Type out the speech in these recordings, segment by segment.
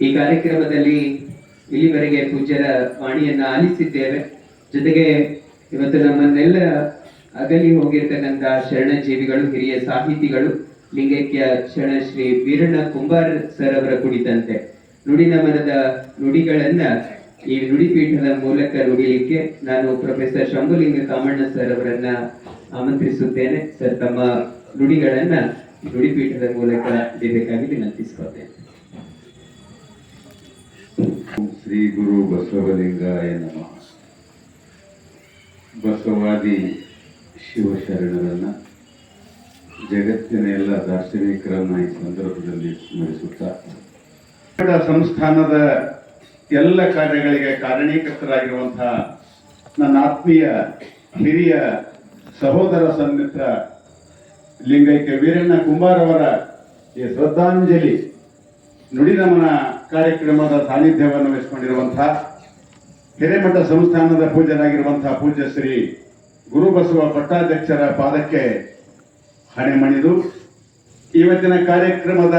ಈ ಕಾರ್ಯಕ್ರಮದಲ್ಲಿ ಇಲ್ಲಿವರೆಗೆ ಪೂಜ್ಯರ ವಾಣಿಯನ್ನ ಆಲಿಸಿದ್ದೇವೆ. ಜೊತೆಗೆ ಇವತ್ತು ನಮ್ಮನ್ನೆಲ್ಲ ಅಗಲಿ ಹೋಗಿರ್ತಕ್ಕಂಥ ಶರಣ ಜೀವಿಗಳು ಹಿರಿಯ ಸಾಹಿತಿಗಳು, ಲಿಂಗೈಕ್ಯ ಶರಣ ಶ್ರೀ ವೀರಣ್ಣ ಕುಂಬಾರ್ ಸರ್ ಅವರ ಕುಡಿತಂತೆ ನುಡಿ ನಮನದ ನುಡಿಗಳನ್ನ ಈ ನುಡಿಪೀಠದ ಮೂಲಕ ನುಡಿಲಿಕ್ಕೆ ನಾನು ಪ್ರೊಫೆಸರ್ ಶಂಭುಲಿಂಗ ಕಾಮಣ್ಣ ಸರ್ ಅವರನ್ನ ಆಮಂತ್ರಿಸುತ್ತೇನೆ. ಸರ್, ತಮ್ಮ ನುಡಿಗಳನ್ನ ನುಡಿಪೀಠದ ಮೂಲಕ ಬೇಕಾಗಿ ವಿನಂತಿಸ್ಕೊಳ್ತೇನೆ. ಶ್ರೀ ಗುರು ಬಸವಲಿಂಗಾಯ ನಮಃ. ಬಸವಾದಿ ಶಿವಶರಣರನ್ನ ಜಗತ್ತಿನ ಎಲ್ಲ ದಾರ್ಶನಿಕರನ್ನ ಈ ಸಂದರ್ಭದಲ್ಲಿ ಸ್ಮರಿಸುತ್ತಾ, ಕನ್ನಡ ಸಂಸ್ಥಾನದ ಎಲ್ಲ ಕಾರ್ಯಗಳಿಗೆ ಕಾರಣೀಕರ್ತರಾಗಿರುವಂತಹ ನನ್ನ ಆತ್ಮೀಯ ಹಿರಿಯ ಸಹೋದರ ಸನ್ಮಿತ್ರ ಲಿಂಗೈಕ್ಯ ವೀರಣ್ಣ ಕುಂಬಾರ್ ಅವರ ಈ ಶ್ರದ್ಧಾಂಜಲಿ ನುಡಿನಮನ ಕಾರ್ಯಕ್ರಮದ ಸಾನ್ನಿಧ್ಯವನ್ನು ವಹಿಸಿಕೊಂಡಿರುವಂತಹ ಹಿರೇಮಠ ಸಂಸ್ಥಾನದ ಪೂಜ್ಯರಾಗಿರುವಂತಹ ಪೂಜ್ಯ ಶ್ರೀ ಗುರುಬಸವ ಪಟ್ಟಾಧ್ಯಕ್ಷರ ಪಾದಕ್ಕೆ ಹಣೆ ಮಣಿದು ಇವತ್ತಿನ ಕಾರ್ಯಕ್ರಮದ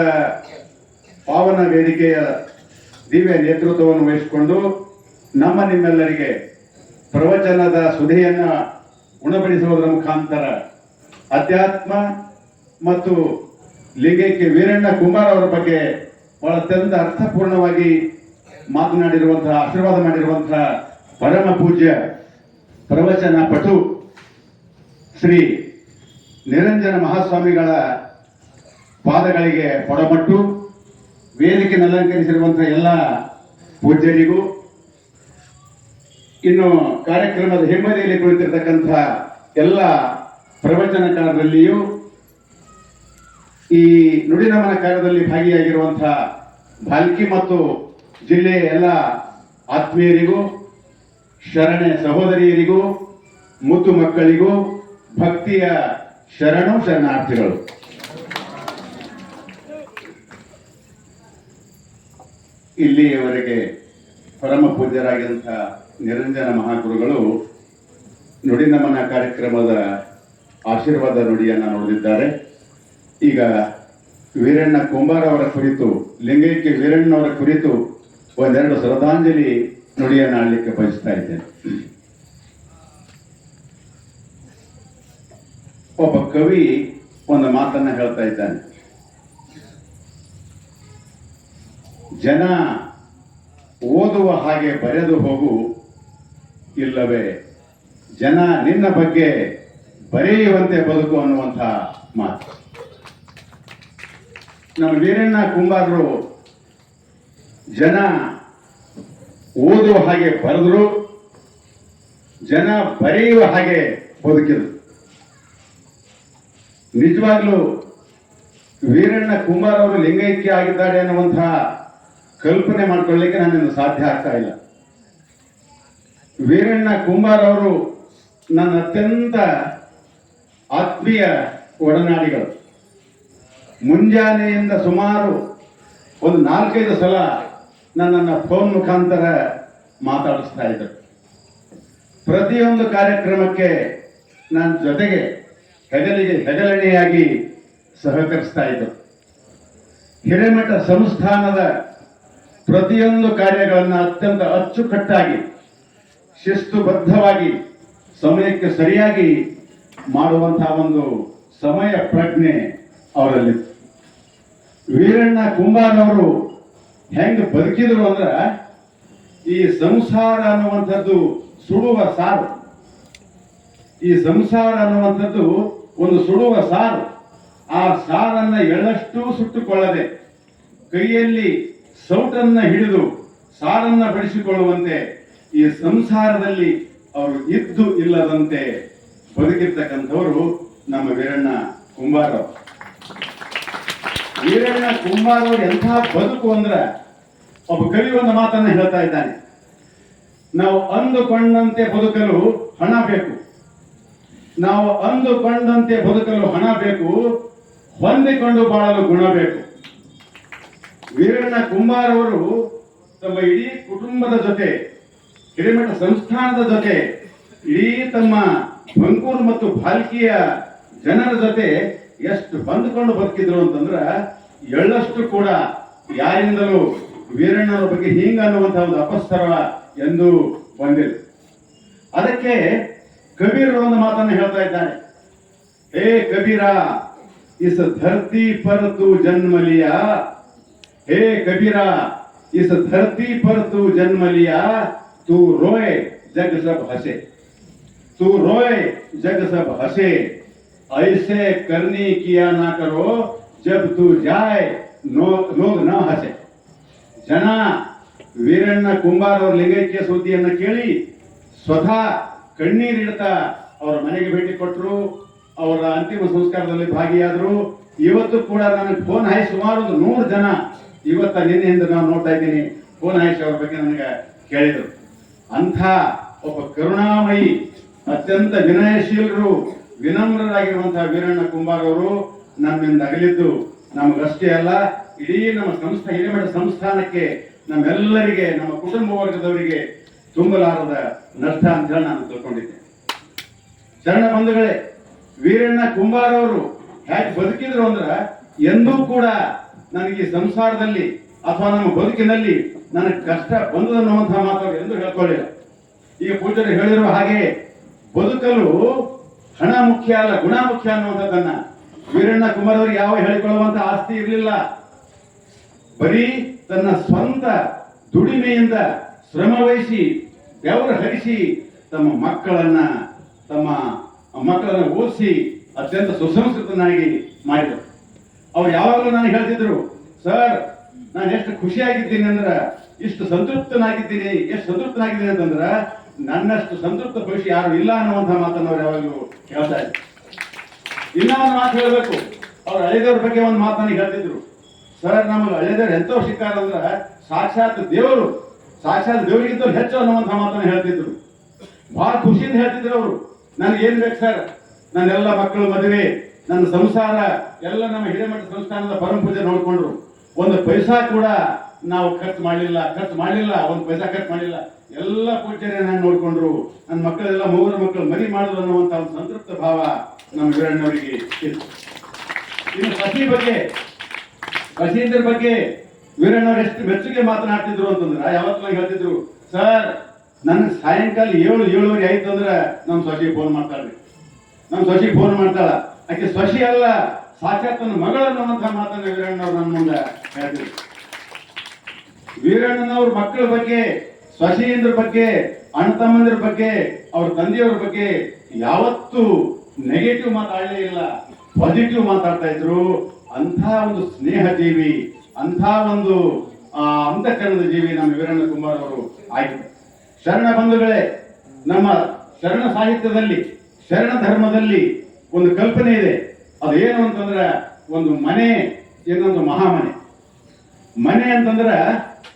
ಪಾವನ ವೇದಿಕೆಯ ದಿವ್ಯ ನೇತೃತ್ವವನ್ನು ವಹಿಸಿಕೊಂಡು ನಮ್ಮ ನಿಮ್ಮೆಲ್ಲರಿಗೆ ಪ್ರವಚನದ ಸುಧೆಯನ್ನ ಉಣಬಡಿಸುವುದರ ಮುಖಾಂತರ ಅಧ್ಯಾತ್ಮ ಮತ್ತು ಲಿಂಗೈಕ್ಯ ವೀರಣ್ಣ ಕುಮಾರ್ ಅವರ ಬಗ್ಗೆ ಅತ್ಯಂತ ಅರ್ಥಪೂರ್ಣವಾಗಿ ಮಾತನಾಡಿರುವಂತಹ, ಆಶೀರ್ವಾದ ಮಾಡಿರುವಂತಹ ಪರಮ ಪೂಜ್ಯ ಪ್ರವಚನ ಪಟು ಶ್ರೀ ನಿರಂಜನ ಮಹಾಸ್ವಾಮಿಗಳ ಪಾದಗಳಿಗೆ ಪೊಡಮಟ್ಟು ವೇದಿಕೆ ಅಲಂಕರಿಸಿರುವಂತಹ ಎಲ್ಲ ಪೂಜ್ಯರಿಗೂ, ಇನ್ನು ಕಾರ್ಯಕ್ರಮದ ಹಿಂಬದಿಯಲ್ಲಿ ಕುಳಿತಿರ್ತಕ್ಕಂಥ ಎಲ್ಲ ಪ್ರವಚನಕಾರರಲ್ಲಿಯೂ ಈ ನುಡಿನಮನ ಕಾರ್ಯದಲ್ಲಿ ಭಾಗಿಯಾಗಿರುವಂತಹ ಭಾಲ್ಕಿ ಮತ್ತು ಜಿಲ್ಲೆಯ ಎಲ್ಲ ಆತ್ಮೀಯರಿಗೂ, ಶರಣೆ ಸಹೋದರಿಯರಿಗೂ ಮುದ್ದು ಮಕ್ಕಳಿಗೂ ಭಕ್ತಿಯ ಶರಣು ಶರಣಾರ್ಥಿಗಳು. ಇಲ್ಲಿಯವರೆಗೆ ಪರಮ ಪೂಜ್ಯರಾಗಿದ್ದಂಥ ನಿರಂಜನ ಮಹಾಗುರುಗಳು ನುಡಿನಮನ ಕಾರ್ಯಕ್ರಮದ ಆಶೀರ್ವಾದ ನುಡಿಯನ್ನು ನುಡಿದಿದ್ದಾರೆ ಈಗ ವೀರಣ್ಣ ಕುಂಬಾರ ಅವರ ಕುರಿತು, ಲಿಂಗೈಕ್ಯ ವೀರಣ್ಣವರ ಕುರಿತು ಒಂದೆರಡು ಶ್ರದ್ಧಾಂಜಲಿ ನುಡಿಯನ್ನು ಆಡಲಿಕ್ಕೆ ಬಯಸ್ತಾ ಇದ್ದೇನೆ. ಒಬ್ಬ ಕವಿ ಒಂದು ಮಾತನ್ನ ಹೇಳ್ತಾ ಇದ್ದಾನೆ. ಜನ ಓದುವ ಹಾಗೆ ಬರೆದು ಹೋಗು, ಇಲ್ಲವೇ ಜನ ನಿನ್ನ ಬಗ್ಗೆ ಬರೆಯುವಂತೆ ಬದುಕು ಅನ್ನುವಂತಹ ಮಾತು. ನಮ್ಮ ವೀರಣ್ಣ ಕುಂಬಾರರು ಜನ ಓದುವ ಹಾಗೆ ಬರೆದ್ರು, ಜನ ಬರೆಯುವ ಹಾಗೆ ಬದುಕಿದರು. ನಿಜವಾಗ್ಲೂ ವೀರಣ್ಣ ಕುಮಾರ್ ಅವರು ಲಿಂಗೈಕ್ಯ ಆಗಿದ್ದಾರೆ ಅನ್ನುವಂತಹ ಕಲ್ಪನೆ ಮಾಡ್ಕೊಳ್ಳಿಕ್ಕೆ ನನ್ನಿಂದ ಸಾಧ್ಯ ಆಗ್ತಾ ಇಲ್ಲ. ವೀರಣ್ಣ ಕುಂಬಾರ್ ಅವರು ನನ್ನ ಅತ್ಯಂತ ಆತ್ಮೀಯ ಒಡನಾಡಿಗಳು. ಮುಂಜಾನೆಯಿಂದ ಸುಮಾರು ಒಂದು ನಾಲ್ಕೈದು ಸಲ ನನ್ನನ್ನು ಫೋನ್ ಮುಖಾಂತರ ಮಾತಾಡಿಸ್ತಾ ಇದ್ದರು ಪ್ರತಿಯೊಂದು ಕಾರ್ಯಕ್ರಮಕ್ಕೆ ನನ್ನ ಜೊತೆಗೆ ಹೆಗಲಿಗೆ ಹೆಗಲಣೆಯಾಗಿ ಸಹಕರಿಸ್ತಾ ಇದ್ದರು ಹಿರೇಮಠ ಸಂಸ್ಥಾನದ ಪ್ರತಿಯೊಂದು ಕಾರ್ಯಗಳನ್ನು ಅತ್ಯಂತ ಅಚ್ಚುಕಟ್ಟಾಗಿ, ಶಿಸ್ತುಬದ್ಧವಾಗಿ, ಸಮಯಕ್ಕೆ ಸರಿಯಾಗಿ ಮಾಡುವಂತಹ ಒಂದು ಸಮಯ ಪ್ರಜ್ಞೆ ಅವರಲ್ಲಿ ವೀರಣ್ಣ ಕುಂಬಾರವರು ಹೆಂಗ್ ಬದುಕಿದ್ರು ಅಂದ್ರ ಈ ಸಂಸಾರ ಅನ್ನುವಂಥದ್ದು ಸುಡುವ ಸಾರು. ಈ ಸಂಸಾರ ಅನ್ನುವಂಥದ್ದು ಒಂದು ಸುಡುವ ಸಾರು. ಆ ಸಾರನ್ನ ಎಳ್ಳಷ್ಟು ಸುಟ್ಟುಕೊಳ್ಳದೆ ಕೈಯಲ್ಲಿ ಸೌಟನ್ನ ಹಿಡಿದು ಸಾರನ್ನ ಬಡಿಸಿಕೊಳ್ಳುವಂತೆ ಈ ಸಂಸಾರದಲ್ಲಿ ಅವರು ಇದ್ದು ಇಲ್ಲದಂತೆ ಬದುಕಿರ್ತಕ್ಕಂಥವರು ನಮ್ಮ ವೀರಣ್ಣ ಕುಂಬಾರ ವೀರಣ್ಣ ಕುಂಬಾರ ಅವರು ಎಂಥ ಬದುಕು ಅಂದ್ರೆ ಒಬ್ಬ ಕವಿ ಒಂದು ಮಾತನ್ನ ಹೇಳ್ತಾ ಇದ್ದಾನೆ. ನಾವು ಅಂದುಕೊಂಡಂತೆ ಬದುಕಲು ಹಣ ಬೇಕು. ನಾವು ಅಂದುಕೊಂಡಂತೆ ಬದುಕಲು ಹಣ ಬೇಕು. ಹೊಂದಿಕೊಂಡು ಬಾಳಲು ಗುಣ ಬೇಕು. ವೀರಣ್ಣ ಕುಂಬಾರ್ ಅವರು ತಮ್ಮ ಇಡೀ ಕುಟುಂಬದ ಜೊತೆ, ಹಿರೇಮಠ ಸಂಸ್ಥಾನದ ಜೊತೆ, ಇಡೀ ತಮ್ಮ ಬಂಕೂರು ಮತ್ತು ಭಾಲ್ಕಿಯ ಜನರ ಜೊತೆ ಎಷ್ಟು ಬಂದ್ಕೊಂಡು ಬದುಕಿದ್ರು ಅಂತಂದ್ರೆ ಎಳ್ಳಷ್ಟು ಕೂಡ ಯಾರಿಂದಲೂ ವೀರಣ್ಣನ ಬಗ್ಗೆ ಹಿಂಗ ಅನ್ನುವಂತಹ ಒಂದು ಅಪಸ್ತರವ ಎಂದು ಬಂದಿಲ್ಲ ಅದಕ್ಕೆ ಕಬೀರ್ ಒಂದು ಮಾತನ್ನು ಹೇಳ್ತಾ ಇದ್ದಾನೆ ಹೇ ಕಬೀರ, ಇಸ್ ಧರ್ತಿ ಪರತು ಜನ್ಮಲಿಯ. ಹೇ ಕಬೀರ, ಇಸ್ ಧರ್ತಿ ಪರತು ಜನ್ಮಲಿಯ. ತೂ ರೋಯ್ ಜಗ ಸಬ್ ಹಸೆ. ತೂ ರೋಯ್ ಜಗ ಸಬ್ ಹಸೆ. ऐसे करनी किया ना करो जब तू जाए नो लोग न हंसे ಜನ ವೀರಣ್ಣ ಕುಂಬಾರ್ ಅವ್ರ ಲಿಂಗೈಕ್ಯ ಸುದ್ದಿಯನ್ನ ಕೇಳಿ ಸ್ವತಃ ಕಣ್ಣೀರಿಡ್ತಾ ಅವರ ಮನೆಗೆ ಭೇಟಿ ಕೊಟ್ಟರು ಅವರ ಅಂತಿಮ ಸಂಸ್ಕಾರದಲ್ಲಿ ಭಾಗಿಯಾದ್ರು ಇವತ್ತು ಕೂಡ ನನಗೆ ಫೋನ್ ಹಾಯಿ ಸುಮಾರು ಒಂದು ನೂರು ಜನ ಇವತ್ತ ನಿನ್ನೆಯಿಂದ ನಾನು ನೋಡ್ತಾ ಇದ್ದೀನಿ ಫೋನ್ ಹಾಯಿಸಿ ಅವ್ರ ಬಗ್ಗೆ ನನಗೆ ಕೇಳಿದ್ರು ಅಂಥ ಒಬ್ಬ ಕರುಣಾಮಯಿ ಅತ್ಯಂತ ವಿನಯಶೀಲರು ವಿನಮ್ರರಾಗಿರುವಂತಹ ವೀರಣ್ಣ ಕುಂಬಾರ್ ಅವರು ನಮ್ಮಿಂದ ಅಗಲಿದ್ದು ನಮಗಷ್ಟೇ ಅಲ್ಲ, ಇಡೀ ನಮ್ಮ ಸಂಸ್ಥೆ, ಹಿರೇಮಠ ಸಂಸ್ಥಾನಕ್ಕೆ ನಮ್ಮೆಲ್ಲರಿಗೆ, ನಮ್ಮ ಕುಟುಂಬ ವರ್ಗದವರಿಗೆ ತುಂಬಲಾರದ ನಷ್ಟ ಅಂತ ಹೇಳಿ ನಾನು ತಿಳ್ಕೊಂಡಿದ್ದೆ ಶರಣ ಬಂಧುಗಳೇ, ವೀರಣ್ಣ ಕುಂಬಾರ್ ಅವರು ಹೇಗೆ ಬದುಕಿದ್ರು ಅಂದ್ರ ಎಂದೂ ಕೂಡ ನನಗೆ ಸಂಸಾರದಲ್ಲಿ ಅಥವಾ ನಮ್ಮ ಬದುಕಿನಲ್ಲಿ ನನಗೆ ಕಷ್ಟ ಬಂದದ ಅನ್ನುವಂತಹ ಮಾತು ಎಂದೂ ಹೇಳ್ಕೊಳ್ಳಿಲ್ಲ. ಈಗ ಪೂಜರು ಹೇಳಿರುವ ಹಾಗೆ ಬದುಕಲು ಹಣ ಮುಖ್ಯ ಅಲ್ಲ, ಗುಣ ಮುಖ್ಯ ಅನ್ನುವಂಥದ್ದನ್ನ ವೀರಣ್ಣ ಕುಮಾರ್ ಅವರು ಯಾವ ಹೇಳಿಕೊಳ್ಳುವಂತ ಆಸ್ತಿ ಇರಲಿಲ್ಲ. ಬರೀ ತನ್ನ ಸ್ವಂತ ದುಡಿಮೆಯಿಂದ ಶ್ರಮ ವಹಿಸಿ, ಬೆವರು ಹರಿಸಿ, ತಮ್ಮ ಮಕ್ಕಳನ್ನ ತಮ್ಮ ಮಕ್ಕಳನ್ನ ಓದಿಸಿ ಅತ್ಯಂತ ಸುಸಂಸ್ಕೃತನಾಗಿ ಮಾಡಿದರು. ಅವ್ರು ಯಾವಾಗಲೂ ನಾನು ಹೇಳ್ತಿದ್ರು, ಸರ್ ನಾನು ಎಷ್ಟು ಖುಷಿಯಾಗಿದ್ದೀನಿ ಅಂದ್ರ, ಇಷ್ಟು ಸಂತೃಪ್ತನಾಗಿದ್ದೀನಿ, ಎಷ್ಟು ಸಂತೃಪ್ತನಾಗಿದ್ದೀನಿ ಅಂತಂದ್ರ ನನ್ನಷ್ಟು ಸಂತೃಪ್ತ ಖುಷಿ ಯಾರು ಇಲ್ಲ ಅನ್ನುವಂಥ ಮಾತನ್ನು ಅವ್ರು ಯಾವಾಗಲೂ ಹೇಳ್ತಾ ಇದ್ರು. ಇಲ್ಲ ಒಂದು ಮಾತು ಹೇಳಬೇಕು. ಅವ್ರ ಅಳೆದವ್ರ ಬಗ್ಗೆ ಒಂದು ಮಾತು ನನಗೆ ಹೇಳ್ತಿದ್ರು. ಸರ್ ನಮಗೆ ಅಳೆದವ್ರು ಎಂತವ್ರು ಸಿಕ್ಕಾರ ಅಂದ್ರೆ ಸಾಕ್ಷಾತ್ ದೇವರು, ಸಾಕ್ಷಾತ್ ದೇವರಿಗಿಂತ ಹೆಚ್ಚು ಅನ್ನುವಂಥ ಮಾತನ್ನು ಹೇಳ್ತಿದ್ರು. ಬಹಳ ಖುಷಿಯಿಂದ ಹೇಳ್ತಿದ್ರು ಅವರು. ನನಗೆ ಏನ್ ಬೇಕು ಸರ್ ನನ್ನೆಲ್ಲ ಮಕ್ಕಳು ಮದುವೆ, ನನ್ನ ಸಂಸಾರ, ಎಲ್ಲ ನಮ್ಮ ಹಿರೇಮಠ ಸಂಸ್ಥಾನದ ಪರಮ ಪೂಜೆ ನೋಡ್ಕೊಂಡ್ರು. ಒಂದು ಪೈಸಾ ಕೂಡ ನಾವು ಖರ್ಚು ಮಾಡಲಿಲ್ಲ ಖರ್ಚು ಮಾಡಲಿಲ್ಲ, ಒಂದು ಪೈಸಾ ಖರ್ಚು ಮಾಡಲಿಲ್ಲ. ಎಲ್ಲ ಪೂಜೆನೆ ನಾನು ನೋಡ್ಕೊಂಡ್ರು. ನನ್ನ ಮಕ್ಕಳೆಲ್ಲ ಮೂವರ ಮಕ್ಕಳು ಮರಿ ಮಾಡಿದ್ರು ಅನ್ನುವಂತ ಒಂದು ಸಂತೃಪ್ತ ಭಾವ ನಮ್ಮ ವೀರಣ್ಣವರಿಗೆ ಇತ್ತು ಇನ್ನು ಸಸಿ ಬಗ್ಗೆ ಸಸೀಂದ್ರ ಬಗ್ಗೆ ವೀರಣ್ಣವ್ರು ಎಷ್ಟು ಮೆಚ್ಚುಗೆ ಮಾತನಾಡ್ತಿದ್ರು ಅಂತಂದ್ರ ಯಾವತ್ತು ಹೇಳ್ತಿದ್ರು, ಸರ್, ನನ್ನ ಸಾಯಂಕಾಲ ಏಳು, ಏಳುವರೆ ಆಯ್ತು ಅಂದ್ರೆ ನಮ್ಮ ಸೊಸಿ ಫೋನ್ ಮಾಡ್ತಾಳ್ರಿ. ನಮ್ಮ ಸೊಸಿ ಫೋನ್ ಮಾಡ್ತಾಳ. ಆಕೆ ಸೊಸಿ ಅಲ್ಲ ಸಾಕ್ಷಾತ್ ನನ್ನ ಮಗಳು ಅನ್ನುವಂಥ ಮಾತನ್ನ ವೀರಣ್ಣವ್ರು ನನ್ನ ಮುಂದೆ ಹೇಳ್ತಿದ್ರು. ವೀರಣ್ಣನವ್ರ ಮಕ್ಕಳ ಬಗ್ಗೆ, ಸ್ವಶೀಂದ್ರ ಬಗ್ಗೆ ಅಣ್ಣ ತಮ್ಮಂದ್ರ ಬಗ್ಗೆ, ಅವ್ರ ತಂದೆಯವ್ರ ಬಗ್ಗೆ ಯಾವತ್ತೂ ನೆಗೆಟಿವ್ ಮಾತಾಡಲೇ ಇಲ್ಲ. ಪಾಸಿಟಿವ್ ಮಾತಾಡ್ತಾ ಇದ್ರು. ಅಂಥ ಒಂದು ಸ್ನೇಹ ಜೀವಿ ಅಂಥ ಒಂದು ಅಂತಕರಣದ ಜೀವಿ ನಮ್ಮ ವೀರಣ್ಣ ಕುಮಾರ್ ಅವರು ಆಯ್ತು. ಶರಣ ಬಂಧುಗಳೇ, ನಮ್ಮ ಶರಣ ಸಾಹಿತ್ಯದಲ್ಲಿ, ಶರಣ ಧರ್ಮದಲ್ಲಿ ಒಂದು ಕಲ್ಪನೆ ಇದೆ. ಅದು ಏನು ಅಂತಂದ್ರೆ ಒಂದು ಮನೆ ಇನ್ನೊಂದು ಮಹಾಮನೆ. ಮನೆ ಅಂತಂದ್ರ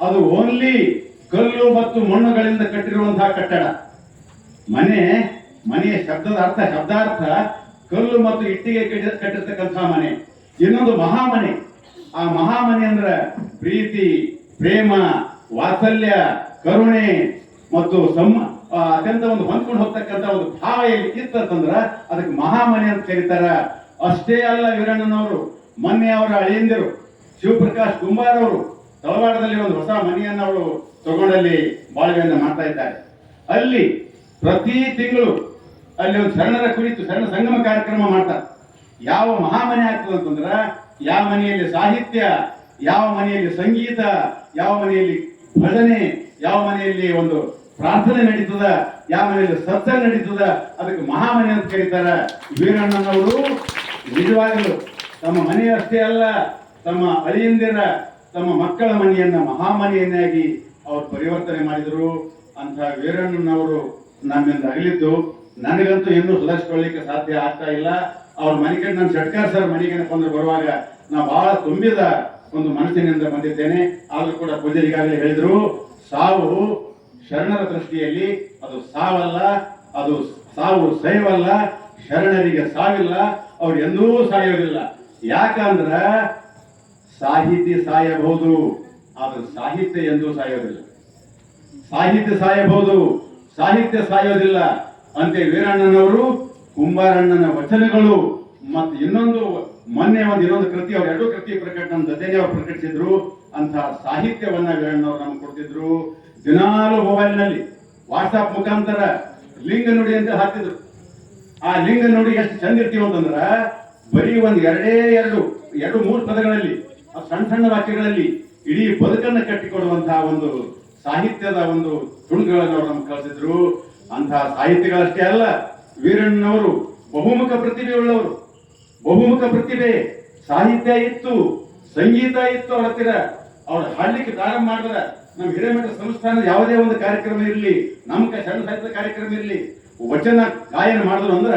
ಅದು ಓನ್ಲಿ ಕಲ್ಲು ಮತ್ತು ಮಣ್ಣುಗಳಿಂದ ಕಟ್ಟಿರುವಂತಹ ಕಟ್ಟಡ. ಮನೆ, ಮನೆಯ ಶಬ್ದದ ಅರ್ಥ, ಶಬ್ದಾರ್ಥ ಕಲ್ಲು ಮತ್ತು ಇಟ್ಟಿಗೆ ಕಟ್ಟಿ- ಕಟ್ಟಿರ್ತಕ್ಕಂತಹ ಮನೆ. ಇನ್ನೊಂದು ಮಹಾಮನೆ. ಆ ಮಹಾಮನೆ ಅಂದ್ರ ಪ್ರೀತಿ, ಪ್ರೇಮ, ವಾತ್ಸಲ್ಯ, ಕರುಣೆ ಮತ್ತು ಸಮ್ಮ ಅತ್ಯಂತ ಒಂದು ಹೊಂದ್ಕೊಂಡು ಹೋಗ್ತಕ್ಕಂಥ ಒಂದು ಭಾವ ಎಲ್ಲಿ ಇತ್ತಂತಂದ್ರ ಅದಕ್ಕೆ ಮಹಾಮನೆ ಅಂತ ಕರೀತಾರ. ಅಷ್ಟೇ ಅಲ್ಲ ವೀರಣ್ಣನವರು, ಮೊನ್ನೆ ಅವರ ಅಳಿಯಂದಿರು, ಶಿವಪ್ರಕಾಶ್ ಕುಂಬಾರ್ ಅವರು ತಳವಾಡದಲ್ಲಿ ಒಂದು ಹೊಸ ಮನೆಯನ್ನು ಅವಳು ತಗೊಂಡಲ್ಲಿ ಬಾಳ್ವೆಯನ್ನು ಮಾಡ್ತಾ ಇದ್ದಾರೆ. ಅಲ್ಲಿ ಪ್ರತಿ ತಿಂಗಳು ಅಲ್ಲಿ ಒಂದು ಶರಣರ ಕುರಿತು ಶರಣ ಸಂಗಮ ಕಾರ್ಯಕ್ರಮ ಮಾಡ್ತಾರೆ. ಯಾವ ಮಹಾಮನೆ ಆಗ್ತದೆ ಅಂತಂದ್ರೆ, ಯಾವ ಮನೆಯಲ್ಲಿ ಸಾಹಿತ್ಯ, ಯಾವ ಮನೆಯಲ್ಲಿ ಸಂಗೀತ, ಯಾವ ಮನೆಯಲ್ಲಿ ಭಜನೆ, ಯಾವ ಮನೆಯಲ್ಲಿ ಒಂದು ಪ್ರಾರ್ಥನೆ ನಡೀತದ, ಯಾವ ಮನೆಯಲ್ಲಿ ಸತ್ಸಂಗ ನಡೀತದ, ಅದಕ್ಕೆ ಮಹಾಮನೆ ಅಂತ ಕರೀತಾರ. ವೀರಣ್ಣನವರು ನಿಜವಾಗಲು ತಮ್ಮ ಮನೆಯಷ್ಟೇ ಅಲ್ಲ, ತಮ್ಮ ಅಳಿಯಂದಿರ ತಮ್ಮ ಮಕ್ಕಳ ಮನೆಯನ್ನ ಮಹಾಮನೆಯನ್ನಾಗಿ ಅವರು ಪರಿವರ್ತನೆ ಮಾಡಿದರು ಅಂತ ವೀರಣ್ಣನವರು ನಮ್ಮಿಂದ ಅಗಲಿದ್ದು ನನಗಂತೂ ಇನ್ನೂ ಸುಧಾರಿಸ್ಕೊಳ್ಳಿಕ್ಕೆ ಸಾಧ್ಯ ಆಗ್ತಾ ಇಲ್ಲ. ಅವ್ರ ಮನೆಗೆ ಕಡೆ ನಾನು ಷಟ್ಕಾರ್ ಸರ್ ಮನೆಗೆ ಬಂದು ಬರುವಾಗ ನಾ ಬಹಳ ತುಂಬಿದ ಒಂದು ಮನಸ್ಸಿನಿಂದ ಬಂದಿದ್ದೇನೆ. ಆದರೂ ಕೂಡ ಪೂಜೆ ಈಗಾಗಲೇ ಹೇಳಿದ್ರು. ಸಾವು ಶರಣರ ದೃಷ್ಟಿಯಲ್ಲಿ ಅದು ಸಾವಲ್ಲ, ಅದು ಸಾವು ಸೈವಲ್ಲ, ಶರಣರಿಗೆ ಸಾವಿಲ್ಲ, ಅವ್ರು ಎಂದೂ ಸಾಯೋದಿಲ್ಲ. ಯಾಕಂದ್ರ ಸಾಹಿತಿ ಸಾಯಬಹುದು, ಆದ್ರೆ ಸಾಹಿತ್ಯ ಎಂದೂ ಸಾಯೋದಿಲ್ಲ. ಸಾಹಿತ್ಯ ಸಾಯಬಹುದು, ಸಾಹಿತ್ಯ ಸಾಯೋದಿಲ್ಲ ಅಂತೆ ವೀರಣ್ಣನವರು, ಕುಂಬಾರಣ್ಣನ ವಚನಗಳು, ಮತ್ತು ಇನ್ನೊಂದು ಮೊನ್ನೆ ಒಂದು ಇನ್ನೊಂದು ಕೃತಿ, ಅವ್ರು ಎರಡು ಕೃತಿ ಪ್ರಕಟ ನಮ್ಮ ಜೊತೆಗೆ ಅವ್ರು ಪ್ರಕಟಿಸಿದ್ರು. ಅಂತಹ ಸಾಹಿತ್ಯವನ್ನ ವೀರಣ್ಣವ್ರು ನಮ್ಗೆ ಕೊಡ್ತಿದ್ರು. ದಿನಾಲು ಮೊಬೈಲ್ನಲ್ಲಿ ವಾಟ್ಸಾಪ್ ಮುಖಾಂತರ ಲಿಂಗ ನುಡಿ ಅಂತ ಹಾಕ್ತಿದ್ರು. ಆ ಲಿಂಗ ನುಡಿ ಎಷ್ಟು ಚಂದ ಇರ್ತೀವಿ ಅಂತಂದ್ರ ಬರೀ ಒಂದ್ ಎರಡೇ ಎರಡು ಎರಡು ಮೂರು ಪದಗಳಲ್ಲಿ ಸಣ್ಣ ಸಣ್ಣ ವಾಕ್ಯಗಳಲ್ಲಿ ಇಡೀ ಬದುಕನ್ನ ಕಟ್ಟಿಕೊಡುವಂತಹ ಒಂದು ಸಾಹಿತ್ಯದ ಒಂದು ತುಣುಕುಗಳನ್ನು ಅವರು ನಮ್ಗೆ ಕಳಿಸಿದ್ರು. ಅಂತಹ ಸಾಹಿತ್ಯಗಳಷ್ಟೇ ಅಲ್ಲ, ವೀರಣ್ಣನವರು ಬಹುಮುಖ ಪ್ರತಿಭೆ ಉಳ್ಳವರು. ಬಹುಮುಖ ಪ್ರತಿಭೆ, ಸಾಹಿತ್ಯ ಇತ್ತು, ಸಂಗೀತ ಇತ್ತು ಅವ್ರ ಹತ್ತಿರ. ಅವ್ರು ಹಾಡ್ಲಿಕ್ಕೆ ಪ್ರಾರಂಭ ಮಾಡಿದ್ರ ನಮ್ಮ ಹಿರೇಮಠ ಸಂಸ್ಥಾನದ ಯಾವುದೇ ಒಂದು ಕಾರ್ಯಕ್ರಮ ಇರಲಿ, ನಮ್ಮ ಸಣ್ಣ ಸಾಹಿತ್ಯ ಕಾರ್ಯಕ್ರಮ ಇರಲಿ, ವಚನ ಗಾಯನ ಮಾಡಿದ್ರು ಅಂದ್ರ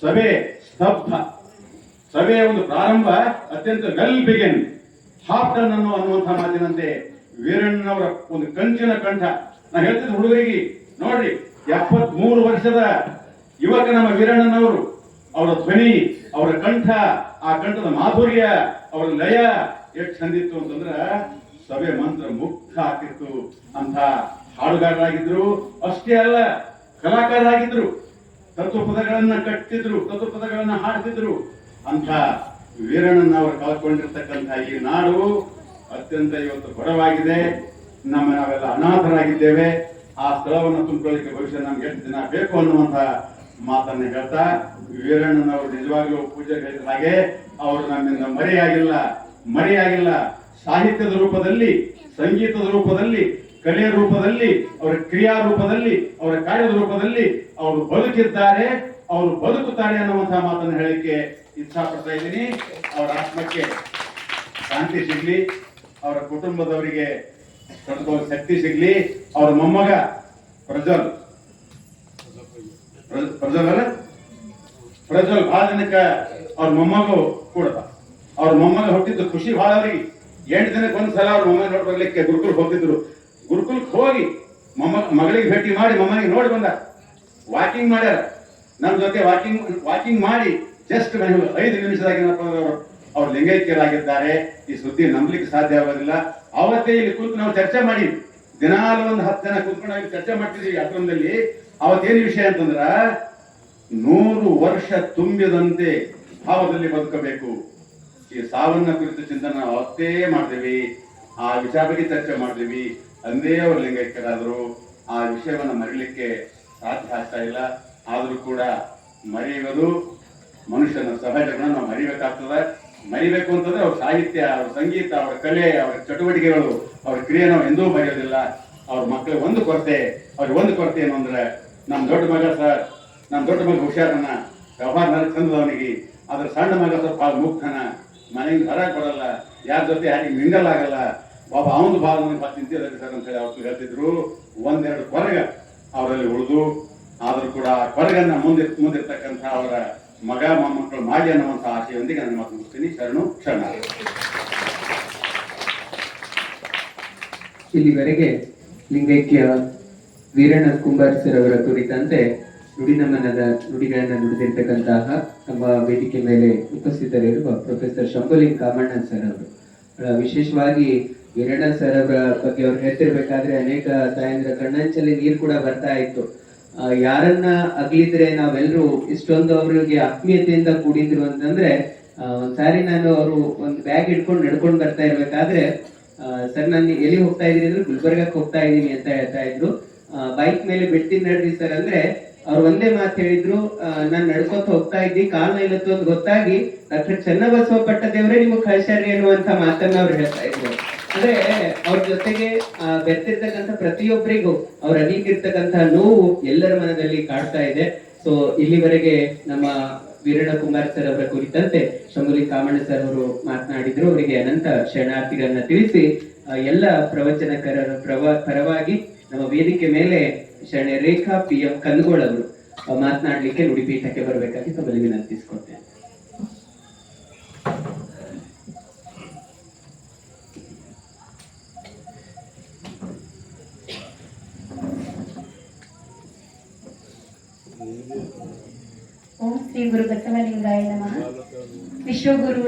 ಸಭೆ ಸ್ತಬ್ಧ. ಸಭೆಯ ಒಂದು ಪ್ರಾರಂಭ ಅತ್ಯಂತ ವೆಲ್ ಬಿಗಿನ್ ಹಾಫ್ ಅನ್ನು ಅನ್ನೋ ಅನ್ನುವಂತಹ ಮಾತಿನಂತೆ ವೀರಣ್ಣನವರ ಒಂದು ಕಂಚಿನ ಕಂಠ. ನಾ ಹೇಳ್ತಿದ್ದ ಹುಡುಗರಿಗೆ, ನೋಡ್ರಿ ಎಪ್ಪತ್ ಮೂರು ವರ್ಷದ ಯುವಕ ನಮ್ಮ ವೀರಣ್ಣನವರು, ಅವರ ಧ್ವನಿ, ಅವರ ಕಂಠ, ಆ ಕಂಠದ ಮಾಧುರ್ಯ, ಅವರ ಲಯ ಎಷ್ಟು ಚಂದಿತ್ತು ಅಂತಂದ್ರ, ಸಭೆ ಮಂತ್ರ ಮುಗ್ಧ ಆಗ್ತಿತ್ತು ಅಂತ ಹಾಡುಗಾರರಾಗಿದ್ರು. ಅಷ್ಟೇ ಅಲ್ಲ, ಕಲಾಕಾರರಾಗಿದ್ರು. ತತ್ವಪದಗಳನ್ನ ಕಟ್ಟಿದ್ರು, ತತ್ವಪದಗಳನ್ನ ಹಾಡ್ತಿದ್ರು ಅಂತ ವೀರಣ್ಣನವರು ಕಳ್ಕೊಂಡಿರ್ತಕ್ಕಂಥ ಈ ನಾಡು ಅತ್ಯಂತ ಇವತ್ತು ಬಡವಾಗಿದೆ. ನಮ್ಮ ನಾವೆಲ್ಲ ಅನಾಥರಾಗಿದ್ದೇವೆ. ಆ ಸ್ಥಳವನ್ನು ತುಂಬಿಕೊಳ್ಳಿಕ್ಕೆ ಭವಿಷ್ಯ ನಮ್ಗೆ ಎಷ್ಟು ದಿನ ಬೇಕು ಅನ್ನುವಂತ ಮಾತನ್ನ ಹೇಳ್ತಾ, ವೀರಣ್ಣನವರು ನಿಜವಾಗ್ಲೂ ಪೂಜೆ ಹಾಗೆ, ಅವರು ನಮ್ಮಿಂದ ಮರೆಯಾಗಿಲ್ಲ ಮರೆಯಾಗಿಲ್ಲ. ಸಾಹಿತ್ಯದ ರೂಪದಲ್ಲಿ, ಸಂಗೀತದ ರೂಪದಲ್ಲಿ, ಕಲೆಯ ರೂಪದಲ್ಲಿ, ಅವರ ಕ್ರಿಯಾ ರೂಪದಲ್ಲಿ, ಅವರ ಕಾರ್ಯದ ರೂಪದಲ್ಲಿ ಅವರು ಬದುಕಿದ್ದಾರೆ, ಅವರು ಬದುಕುತ್ತಾರೆ ಅನ್ನುವಂತಹ ಮಾತನ್ನು ಹೇಳಲಿಕ್ಕೆ ಇಚ್ಛಾ ಪಡ್ತಾ ಇದ್ದೀನಿ ಅವರ ಆತ್ಮಕ್ಕೆ ಶಾಂತಿ ಸಿಗ್ಲಿ, ಅವರ ಕುಟುಂಬದವರಿಗೆ ತಡೆದುಕೊಳ್ಳೋ ಶಕ್ತಿ ಸಿಗ್ಲಿ. ಅವರ ಮೊಮ್ಮಗ ಪ್ರಜ್ವಲ್. ಪ್ರ- ಪ್ರಜ್ವಲ್ ಅಲ್ಲ? ಪ್ರಜ್ವಲ್ ಬಹಳ ದಿನಕ್ಕ ಅವ್ರ ಮೊಮ್ಮಗು ಕೂಡ ಅವ್ರ ಮೊಮ್ಮಗ ಹುಟ್ಟಿದ್ದು ಖುಷಿ ಬಹಳ ಅವ್ರಿಗೆ ಎಂಟು ದಿನಕ್ಕೆ ಒಂದ್ಸಲ ಅವ್ರ ಮೊಮ್ಮಗ ನೋಡಿ ಬರ್ಲಿಕ್ಕೆ ಗುರುಕುಲ್ ಹೋಗಿದ್ರು ಗುರುಕುಲ್ಕ್ ಹೋಗಿ ಮೊಮ್ಮ, ಮಗಳಿಗೆ ಭೇಟಿ ಮಾಡಿ ಮೊಮ್ಮನಿಗೆ ನೋಡಿ ಬಂದ. ವಾಕಿಂಗ್ ಮಾಡ್ಯಾರ. ನಮ್ಮ ಜೊತೆ ವಾಕಿಂಗ್ ವಾಕಿಂಗ್ ಮಾಡಿ ಜಸ್ಟ್ ಐದು ನಿಮಿಷದಾಗ ಏನಪ್ಪ ಅವರು ಅವ್ರು ಲಿಂಗೈಕ್ಯರಾಗಿದ್ದಾರೆ, ಈ ಸುದ್ದಿ ನಂಬಲಿಕ್ಕೆ ಸಾಧ್ಯ ಆಗೋದಿಲ್ಲ. ಅವತ್ತೇ ಇಲ್ಲಿ ಕೂತು ನಾವು ಚರ್ಚೆ ಮಾಡಿ, ದಿನಾಲು ಒಂದು ಹತ್ತು ಜನ ಕುತ್ಕೊಂಡು ಚರ್ಚೆ ಮಾಡ್ತಿದ್ದೀವಿ ಅಕ್ರಮದಲ್ಲಿ ಅವತ್ತೇನು ವಿಷಯ ಅಂತಂದ್ರ, ನೂರು ವರ್ಷ ತುಂಬಿದಂತೆ ಭಾವದಲ್ಲಿ ಬದುಕಬೇಕು. ಈ ಸಾವನ್ನ ಕುರಿತು ಚಿಂತನೆ ನಾವು ಅವತ್ತೇ ಮಾಡ್ತೀವಿ ಆ ವಿಷಯ ಬಗ್ಗೆ ಚರ್ಚೆ ಮಾಡ್ತೀವಿ ಅಂದೇ ಅವರು ಲಿಂಗೈಕ್ಯರಾದರು. ಆ ವಿಷಯವನ್ನ ಮರಿಲಿಕ್ಕೆ ಸಾಧ್ಯ ಆಗ್ತಾ ಇಲ್ಲ. ಆದರೂ ಕೂಡ ಮರೆಯುವುದು ಮನುಷ್ಯನ ಸಹಜಗಳನ್ನ ನಾವು ಮರಿಬೇಕಾಗ್ತದೆ. ಮರಿಬೇಕು ಅಂತಂದ್ರೆ ಅವ್ರ ಸಾಹಿತ್ಯ, ಅವ್ರ ಸಂಗೀತ, ಅವ್ರ ಕಲೆ, ಅವರ ಚಟುವಟಿಕೆಗಳು, ಅವ್ರ ಕ್ರಿಯೆ ನಾವು ಎಂದೂ ಮರೆಯೋದಿಲ್ಲ. ಅವ್ರ ಮಕ್ಕಳಿಗೆ ಒಂದು ಕೊರತೆ, ಅವ್ರಿಗೆ ಒಂದು ಕೊರತೆ ಏನು ಅಂದ್ರೆ, ನಮ್ ದೊಡ್ಡ ಮಗ ಸರ್ ನಮ್ಮ ದೊಡ್ಡ ಮಗ ಹುಷಾರನ, ವ್ಯವಹಾರ ಚಂದದವನಿಗೆ. ಅದ್ರ ಸಣ್ಣ ಮಗ ಸ್ವಲ್ಪ ಮುಗ್ಧನ ಮನೆಯಿಂದ ಹೊರ ಕೊಡಲ್ಲ ಯಾರ ಜೊತೆ ಯಾರಿಗೆ ಮಿಂಗಲ್ ಆಗಲ್ಲ. ಬಾಬಾ ಅವನು ಭಾಗವನ್ನು ತಿಂತಿದ್ದಾರೆ ಸರ್ ಅಂತ ಹೇಳಿ ಅವ್ರು ಹೇಳ್ತಿದ್ರು. ಒಂದೆರಡು ಕೊರಗ ಅವರಲ್ಲಿ ಉಳಿದು, ಆದರೂ ಕೂಡ ಕೊರಗನ್ನ ಮುಂದೆ ಮುಂದಿರ್ತಕ್ಕಂಥ ಅವರ ಮಗ, ಮೊಮ್ಮಕ್ಕಳು ಮಾಡಿ ಅನ್ನುವಂಥ ಆಶೆಯೊಂದಿಗೆ ನಾನು ಮಾತು ಮುಗಿಸ್ತೀನಿ. ಶರಣು, ಶರಣ. ಇಲ್ಲಿವರೆಗೆ ಲಿಂಗೈಕ್ಯ ವೀರಣ್ಣ ಕುಂಬಾರ್ ಸರ್ ಅವರ ಕುರಿತಂತೆ ನುಡಿನಮನದ ನುಡಿಗಳನ್ನು ನುಡಿದಿರ್ತಕ್ಕಂತಹ ನಮ್ಮ ವೇದಿಕೆ ಮೇಲೆ ಉಪಸ್ಥಿತರಿರುವ ಪ್ರೊಫೆಸರ್ ಶಂಭುಲಿಂಗ್ ಕಾಮಣ್ಣ ಸರ್ ಅವರು. ವಿಶೇಷವಾಗಿ ವೀರಣ್ಣ ಸರ್ ಅವರ ಬಗ್ಗೆ ಅವ್ರು ಹೇಳ್ತಿರ್ಬೇಕಾದ್ರೆ ಅನೇಕ ತಾಯಂದ್ರ ಕಣ್ಣಂಚಲ್ಲಿ ನೀರು ಕೂಡ ಬರ್ತಾ ಇತ್ತು. ಯಾರನ್ನ ಅಗಲಿದ್ರೆ ನಾವೆಲ್ಲರೂ ಇಷ್ಟೊಂದು ಅವರಿಗೆ ಆತ್ಮೀಯತೆಯಿಂದ ಕೂಡಿದ್ರು ಅಂತಂದ್ರೆ ಒಂದ್ಸಾರಿ ನಾನು ಅವರು ಒಂದು ಬ್ಯಾಗ್ ಇಟ್ಕೊಂಡು ನಡ್ಕೊಂಡು ಬರ್ತಾ ಇರ್ಬೇಕಾದ್ರೆ ಸರ್, ನಾನು ಎಲ್ಲಿ ಹೋಗ್ತಾ ಇದೀನಿ ಅಂದ್ರೆ ಗುಲ್ಬರ್ಗಕ್ಕೆ ಹೋಗ್ತಾ ಇದೀನಿ ಅಂತ ಹೇಳ್ತಾ ಇದ್ರು. ಬೈಕ್ ಮೇಲೆ ಬಿಡ್ತೀನಿ ನಡ್ರಿ ಸರ್ ಅಂದ್ರೆ, ಅವ್ರು ಒಂದೇ ಮಾತು ಹೇಳಿದ್ರು ನಾನು ನಡ್ಕೊತ ಹೋಗ್ತಾ ಇದ್ದಿ ಕಾಲ್ ಇಲ್ಲತ್ತು ಅಂತ ಗೊತ್ತಾಗಿ, ಡಾಕ್ಟರ್ ಚನ್ನಬಸವ ಪಟ್ಟದೇವ್ರೆ ನಿಮಗೆ ಕಳಿಸ್ಯಾರಿ ಅನ್ನುವಂತ ಮಾತನ್ನ ಅವ್ರು ಹೇಳ್ತಾ ಇದ್ರು. ಅಂದ್ರೆ ಅವ್ರ ಜೊತೆಗೆ ಬೆರ್ತಿರ್ತಕ್ಕಂಥ ಪ್ರತಿಯೊಬ್ಬರಿಗೂ ಅವ್ರ ಅನೀಕಿರ್ತಕ್ಕಂಥ ನೋವು ಎಲ್ಲರ ಮನದಲ್ಲಿ ಕಾಡ್ತಾ ಇದೆ. ಸೊ ಇಲ್ಲಿವರೆಗೆ ನಮ್ಮ ವೀರಣ್ಣ ಕುಮಾರ್ ಸರ್ ಅವರ ಕುರಿತಂತೆ ಶಂಭುಲಿ ಕಾಮಣ್ಣ ಸರ್ ಅವರು ಮಾತನಾಡಿದ್ರು. ಅವರಿಗೆ ಅನಂತ ಶರಣಾರ್ಥಿಗಳನ್ನ ತಿಳಿಸಿ ಎಲ್ಲ ಪ್ರವಚನಕರರ ಪ್ರವ, ಪರವಾಗಿ ನಮ್ಮ ವೇದಿಕೆ ಮೇಲೆ ಶರಣೆ ರೇಖಾ ಪಿ ಎಂ ಕನ್ಗೋಳ್ ಅವರು ಮಾತನಾಡ್ಲಿಕ್ಕೆ ನುಡಿಪೀಠಕ್ಕೆ ಬರಬೇಕಾಗಿ ತಮ್ಮಲ್ಲಿ ವಿನಂತಿಸ್ಕೊಳ್ತೇನೆ ಓಂ ಶ್ರೀ ಗುರು ಬಸವಲಿಂಗಾಯ ನಮಃ ವಿಶ್ವಗುರು